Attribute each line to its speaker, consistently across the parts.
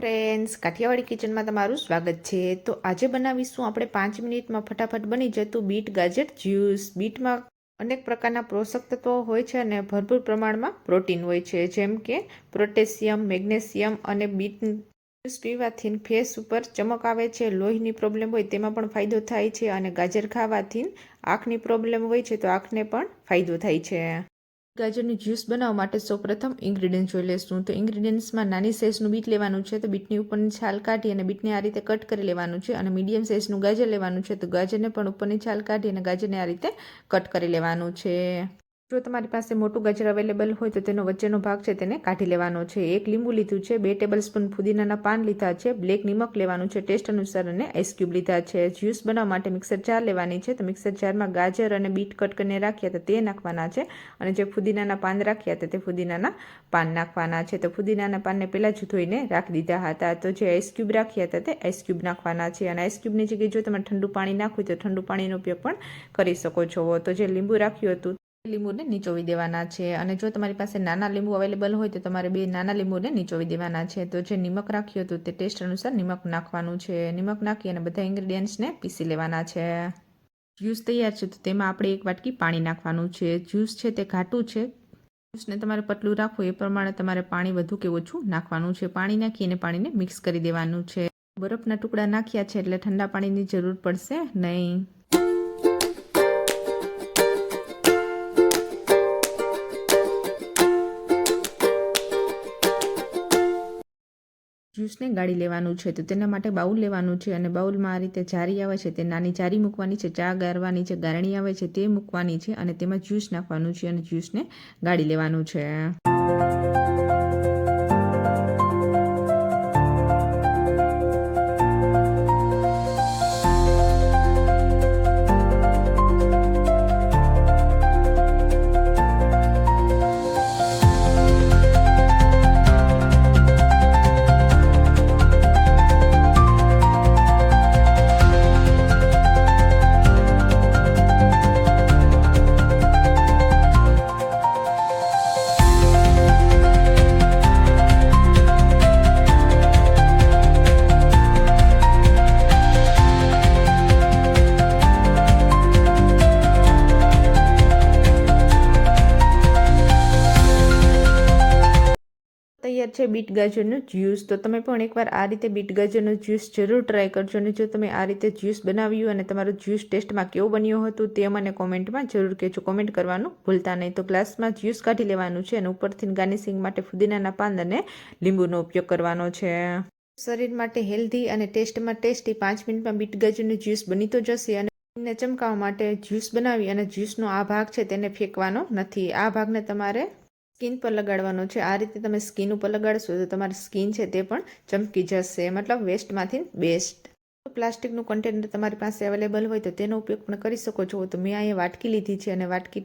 Speaker 1: Friends Kathiawadi કિચનમાં તમારું સ્વાગત છે. તો આજે બનાવીશું આપણે પાંચ મિનિટમાં ફટાફટ બની જતું બીટ ગાજર જ્યુસ. બીટમાં અનેક પ્રકારના પોષક તત્વો હોય છે અને ભરપૂર પ્રમાણમાં પ્રોટીન હોય છે. જેમ કે પ્રોટેશિયમ મેગ્નેશિયમ અને બીટ જ્યુસ પીવાથી ફેસ ઉપર ચમક આવે છે, લોહીની પ્રોબ્લેમ હોય તેમાં પણ ફાયદો થાય છે અને ગાજર ખાવાથી આંખની પ્રોબ્લેમ હોય છે તો આંખને પણ ફાયદો થાય છે. ગાજરનું જ્યુસ બનાવવા માટે સૌપ્રથમ ઇન્ગ્રીડિયન્ટ જોઈ લઈશું. તો ઇન્ગ્રીડિયન્ટ્સમાં નાની સાઇઝનું બીટ લેવાનું છે, તો બીટની ઉપરની છાલ કાઢી અને બીટને આ રીતે કટ કરી લેવાનું છે અને મીડિયમ સાઇઝનું ગાજર લેવાનું છે, તો ગાજરને પણ ઉપરની છાલ કાઢી અને ગાજરને આ રીતે કટ કરી લેવાનું છે. જો તમારી પાસે મોટું ગાજર અવેલેબલ હોય તો તેનો વચ્ચેનો ભાગ છે તેને કાઢી લેવાનો છે. એક લીંબુ લીધું છે, બે ટેબલ સ્પૂન ફુદીનાના પાન લીધા છે, બ્લેક નિમક લેવાનું છે, ટેસ્ટ અનુસાર અને આઈસક્યુબ લીધા છે. જ્યુસ બનાવવા માટે મિક્સર જાર લેવાની છે. તો મિક્સર જારમાં ગાજર અને બીટ કટ કરીને રાખ્યા હતા તે નાખવાના છે અને જે ફુદીનાના પાન રાખ્યા હતા તે ફુદીનાના પાન નાખવાના છે. તો ફુદીનાના પાનને પહેલાં જ ધોઈને રાખી દીધા હતા. તો જે આઈસક્યુબ રાખ્યા હતા તે આઈસક્યુબ નાખવાના છે અને આઈસક્યુબની જગ્યાએ જો તમે ઠંડુ પાણી નાખવું તો ઠંડુ પાણીનો ઉપયોગ પણ કરી શકો છો. તો જે લીંબુ રાખ્યું હતું લીંબુને નીચોવી દેવાના છે. અને જો તમારી પાસે નાના લીંબુ અવેલેબલ હોય તો તમારે બે નાના લીંબુને નીચોવી દેવાના છે. તો જે નિમક રાખ્યું હતું તે ટેસ્ટ અનુસાર નિમક નાખવાનું છે. નિમક નાખી અને બધા ઇન્ગ્રીડિયન્ટ્સને પીસી લેવાના છે. જ્યુસ તૈયાર છે તો તેમાં આપણે એક વાટકી પાણી નાખવાનું છે. જ્યુસ છે તે ઘાટું છે. જ્યુસને તમારે પતલું રાખવું એ પ્રમાણે તમારે પાણી વધુ કે ઓછું નાખવાનું છે. પાણી નાખી અને પાણીને મિક્સ કરી દેવાનું છે. બરફના ટુકડા નાખ્યા છે એટલે ઠંડા પાણીની જરૂર પડશે નહીં. જ્યુસને ગાળી લેવાનું છે, તો તેના માટે બાઉલ લેવાનું છે અને બાઉલમાં આ રીતે જારી આવે છે, તે નાની જારી મૂકવાની છે, ચા ગાળવાની છે, ગારણી આવે છે, તે મૂકવાની છે અને તેમાં જ્યુસ નાખવાનું છે અને જ્યુસને ગાળી લેવાનું છે. તૈયાર છે બીટ ગાજરનું જ્યુસ, તો તમે પણ એકવાર આ રીતે બીટ ગાજરનું જ્યુસ જરૂર ટ્રાય કરજો અને જો તમે આ રીતે જ્યુસ બનાવ્યું અને તમારું જ્યુસ ટેસ્ટમાં કેવું બન્યું હતું તે મને કોમેન્ટમાં જરૂર કહેજો. કોમેન્ટ કરવાનું ભૂલતા નહીં. તો ગ્લાસમાં જ્યુસ કાઢી લેવાનું છે અને ઉપરથી ગાર્નિશિંગ માટે ફુદીનાના પાન અને લીંબુનો ઉપયોગ કરવાનો છે. શરીર માટે હેલ્ધી અને ટેસ્ટમાં ટેસ્ટી પાંચ મિનિટમાં બીટ ગાજરનું જ્યુસ બની તો જશે અને ને ચમકાવવા માટે જ્યુસ બનાવી અને જ્યુસનો આ ભાગ છે તેને ફેંકવાનો નથી. આ ભાગને તમારે સ્કિન પર લગાડવાનો છે. આ રીતે તમે સ્કિન ઉપર લગાડશો તો તમારી સ્કિન છે તે પણ ચમકી જશે. મતલબ વેસ્ટમાંથી બેસ્ટ. પ્લાસ્ટિકનું કન્ટેનર તમારી પાસે અવેલેબલ હોય તો તેનો ઉપયોગ પણ કરી શકો છો. તો મેં અહીંયા વાટકી લીધી છે અને વાટકી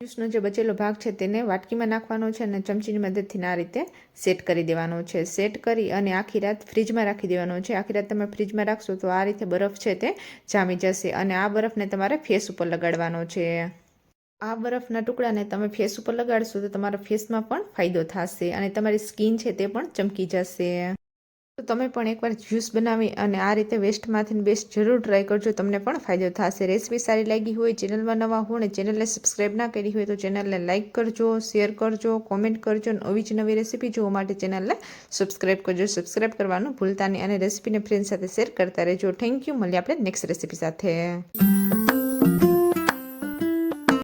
Speaker 1: જ્યુસનો જે બચેલો ભાગ છે તેને વાટકીમાં નાખવાનો છે અને ચમચીની મદદથી આ રીતે સેટ કરી દેવાનો છે. સેટ કરી અને આખી રાત ફ્રીજમાં રાખી દેવાનો છે. આખી રાત તમે ફ્રીજમાં રાખશો તો આ રીતે બરફ છે તે જામી જશે અને આ બરફને તમારે ફેસ ઉપર લગાડવાનો છે. આ બરફના ટુકડાને તમે ફેસ ઉપર લગાડશો તો તમારા ફેસમાં પણ ફાયદો થશે અને તમારી સ્કિન છે તે પણ ચમકી જશે. તો તમે પણ એકવાર જ્યુસ બનાવી અને આ રીતે વેસ્ટમાંથી બેસ્ટ જરૂર ટ્રાય કરજો, તમને પણ ફાયદો થશે. રેસીપી સારી લાગી હોય, ચેનલમાં નવા હો ને ચેનલને સબસ્ક્રાઈબ ના કરી હોય તો ચેનલને લાઇક કરજો, શેર કરજો, કોમેન્ટ કરજો અને આવી જ નવી રેસીપી જોવા માટે ચેનલને સબસ્ક્રાઈબ કરજો. સબસ્ક્રાઈબ કરવાનું ભૂલતા નહીં અને રેસીપીને ફ્રેન્ડ સાથે શેર કરતા રહેજો. થેન્ક યુ મળીએ આપણે નેક્સ્ટ રેસીપી સાથે.